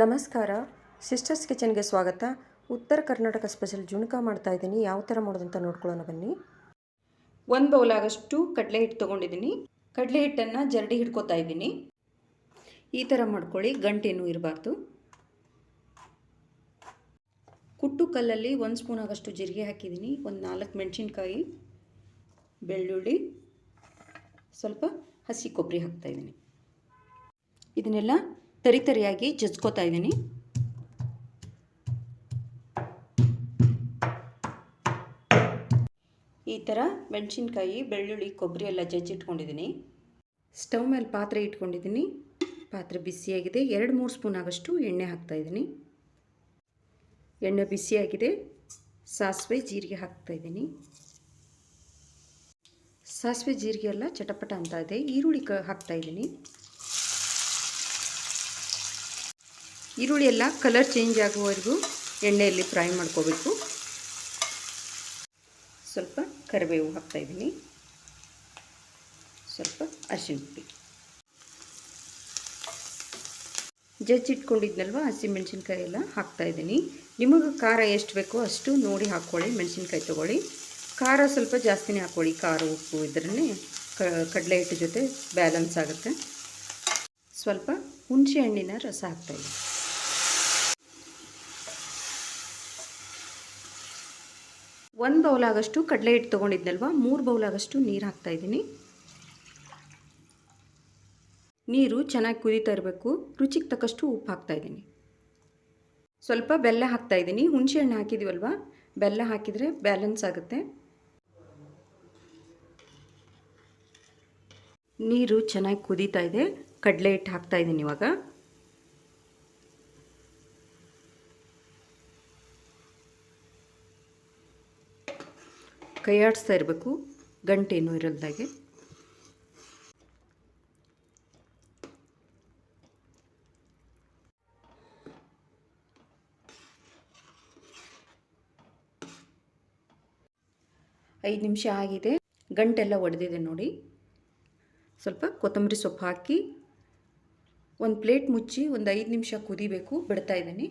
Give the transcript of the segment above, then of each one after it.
ನಮಸ್ಕಾರ. ಸಿಸ್ಟರ್ಸ್ ಕಿಚನ್ಗೆ ಸ್ವಾಗತ. ಉತ್ತರ ಕರ್ನಾಟಕ ಸ್ಪೆಷಲ್ ಜುಣಕ ಮಾಡ್ತಾ ಇದ್ದೀನಿ. ಯಾವ ಥರ ಮಾಡೋದಂತ ನೋಡ್ಕೊಳ್ಳೋಣ ಬನ್ನಿ. ಒಂದು ಬೌಲ್ ಆಗಷ್ಟು ಕಡಲೆ ಹಿಟ್ಟು ತೊಗೊಂಡಿದ್ದೀನಿ. ಕಡಲೆ ಹಿಟ್ಟನ್ನು ಜರಡಿ ಹಿಡ್ಕೊತಾ ಇದ್ದೀನಿ. ಈ ಥರ ಮಾಡ್ಕೊಳ್ಳಿ. ಗಂಟೇನೂ ಇರಬಾರ್ದು. ಕುಟ್ಟು ಕಲ್ಲಲ್ಲಿ ಒಂದು ಸ್ಪೂನ್ ಆಗಷ್ಟು ಜೀರಿಗೆ ಹಾಕಿದ್ದೀನಿ. ಒಂದು ನಾಲ್ಕು ಮೆಣಸಿನ್ಕಾಯಿ, ಬೆಳ್ಳುಳ್ಳಿ, ಸ್ವಲ್ಪ ಹಸಿ ಕೊಬ್ಬರಿ ಹಾಕ್ತಾಯಿದ್ದೀನಿ ಇದನ್ನೆಲ್ಲ ತರಿ ತರಿಯಾಗಿ ಜಜ್ಕೋತಾ ಇದ್ದೀನಿ. ಈ ಥರ ಮೆಣಸಿನ್ಕಾಯಿ, ಬೆಳ್ಳುಳ್ಳಿ, ಕೊಬ್ಬರಿ ಎಲ್ಲ ಜಜ್ಜಿಟ್ಕೊಂಡಿದ್ದೀನಿ. ಸ್ಟವ್ ಮೇಲೆ ಪಾತ್ರೆ ಇಟ್ಕೊಂಡಿದ್ದೀನಿ. ಪಾತ್ರೆ ಬಿಸಿಯಾಗಿದೆ. ಎರಡು ಮೂರು ಸ್ಪೂನ್ ಆಗೋಷ್ಟು ಎಣ್ಣೆ ಹಾಕ್ತಾಯಿದ್ದೀನಿ ಎಣ್ಣೆ ಬಿಸಿಯಾಗಿದೆ. ಸಾಸಿವೆ, ಜೀರಿಗೆ ಹಾಕ್ತಾಯಿದ್ದೀನಿ ಸಾಸಿವೆ, ಜೀರಿಗೆ ಎಲ್ಲ ಚಟಪಟ ಅಂತ ಇದೆ. ಈರುಳ್ಳಿ ಕ ಹಾಕ್ತಾಯಿದ್ದೀನಿ ಈರುಳ್ಳಿ ಎಲ್ಲ ಕಲರ್ ಚೇಂಜ್ ಆಗುವವರೆಗೂ ಎಣ್ಣೆಯಲ್ಲಿ ಫ್ರೈ ಮಾಡ್ಕೋಬೇಕು. ಸ್ವಲ್ಪ ಕರಿಬೇವು ಹಾಕ್ತಾಯಿದ್ದೀನಿ ಸ್ವಲ್ಪ ಅರಿಶಿಣ ಪುಡಿ. ಜಜ್ಜಿಟ್ಕೊಂಡಿದ್ನಲ್ವ ಹಸಿಮೆಣ್ಸಿನ್ಕಾಯಿ ಎಲ್ಲ ಹಾಕ್ತಾಯಿದ್ದೀನಿ ನಿಮಗೆ ಖಾರ ಎಷ್ಟು ಬೇಕೋ ಅಷ್ಟು ನೋಡಿ ಹಾಕ್ಕೊಳ್ಳಿ, ಮೆಣಸಿನ್ಕಾಯಿ ತೊಗೊಳ್ಳಿ. ಖಾರ ಸ್ವಲ್ಪ ಜಾಸ್ತಿನೇ ಹಾಕ್ಕೊಳ್ಳಿ. ಖಾರ, ಉಪ್ಪು ಇದ್ರೇ ಕಡಲೆ ಹಿಟ್ಟು ಜೊತೆ ಬ್ಯಾಲೆನ್ಸ್ ಆಗುತ್ತೆ. ಸ್ವಲ್ಪ ಹುಣಸೆ ಹಣ್ಣಿನ ರಸ ಹಾಕ್ತಾಯಿದ್ದೀನಿ ಒಂದು ಬೌಲಾಗಷ್ಟು ಕಡಲೆ ಹಿಟ್ಟು ತೊಗೊಂಡಿದ್ನಲ್ವ? ಮೂರು ಬೌಲ್ ಬೌಲಾಗಷ್ಟು ನೀರು ಹಾಕ್ತಾಯಿದ್ದೀನಿ ನೀರು ಚೆನ್ನಾಗಿ ಕುದೀತಾ ಇರಬೇಕು. ರುಚಿಗೆ ತಕ್ಕಷ್ಟು ಉಪ್ಪು ಹಾಕ್ತಾಯಿದ್ದೀನಿ ಸ್ವಲ್ಪ ಬೆಲ್ಲ ಹಾಕ್ತಾಯಿದ್ದೀನಿ ಹುಣಸೆ ಹಣ್ಣು ಹಾಕಿದ್ದೀವಲ್ವ ಬೆಲ್ಲ ಹಾಕಿದರೆ ಬ್ಯಾಲೆನ್ಸ್ ಆಗುತ್ತೆ. ನೀರು ಚೆನ್ನಾಗಿ ಕುದೀತಾ ಇದೆ. ಕಡಲೆ ಹಿಟ್ಟು ಹಾಕ್ತಾಯಿದ್ದೀನಿ ಇವಾಗ. ಕೈಯಾಡಿಸ್ತಾ ಇರಬೇಕು ಗಂಟೇನು ಇರಲ್ದಾಗೆ. ಐದು ನಿಮಿಷ ಆಗಿದೆ. ಗಂಟೆಲ್ಲ ಒಡೆದಿದೆ ನೋಡಿ. ಸ್ವಲ್ಪ ಕೊತ್ತಂಬರಿ ಸೊಪ್ಪು ಹಾಕಿ ಒಂದು ಪ್ಲೇಟ್ ಮುಚ್ಚಿ ಒಂದು ಐದು ನಿಮಿಷ ಕುದಿಬೇಕು. ಬಿಡ್ತಾ ಇದ್ದೀನಿ.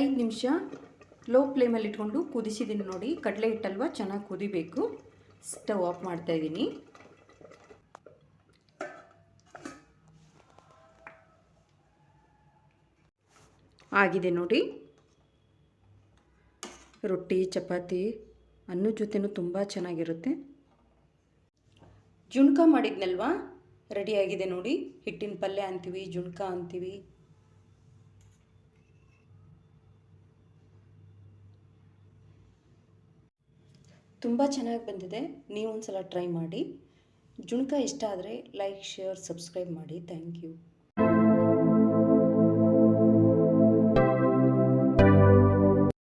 ಐದು ನಿಮಿಷ ಲೋ ಫ್ಲೇಮಲ್ಲಿ ಇಟ್ಕೊಂಡು ಕುದಿಸಿದ್ದೀನಿ ನೋಡಿ. ಕಡಲೆ ಹಿಟ್ಟಲ್ವ? ಚೆನ್ನಾಗಿ ಕುದಿಬೇಕು. ಸ್ಟವ್ ಆಫ್ ಮಾಡ್ತಾಯಿದ್ದೀನಿ ಆಗಿದೆ ನೋಡಿ. ರೊಟ್ಟಿ, ಚಪಾತಿ, ಅನ್ನದ ಜೊತೆನೂ ತುಂಬ ಚೆನ್ನಾಗಿರುತ್ತೆ. ಜುಣ್ಕ ಮಾಡಿದ್ನಲ್ವಾ? ರೆಡಿಯಾಗಿದೆ ನೋಡಿ. ಹಿಟ್ಟಿನ ಪಲ್ಯ ಅಂತೀವಿ, ಜುಣ್ಕ ಅಂತೀವಿ. ತುಂಬ ಚೆನ್ನಾಗಿ ಬಂದಿದೆ. ನೀವು ಸಲ ಟ್ರೈ ಮಾಡಿ. ಜುಣ್ಕ ಇಷ್ಟ ಆದರೆ ಲೈಕ್ ಶೇರ್ ಸಬ್ಸ್ಕ್ರೈಬ್ ಮಾಡಿ. Thank you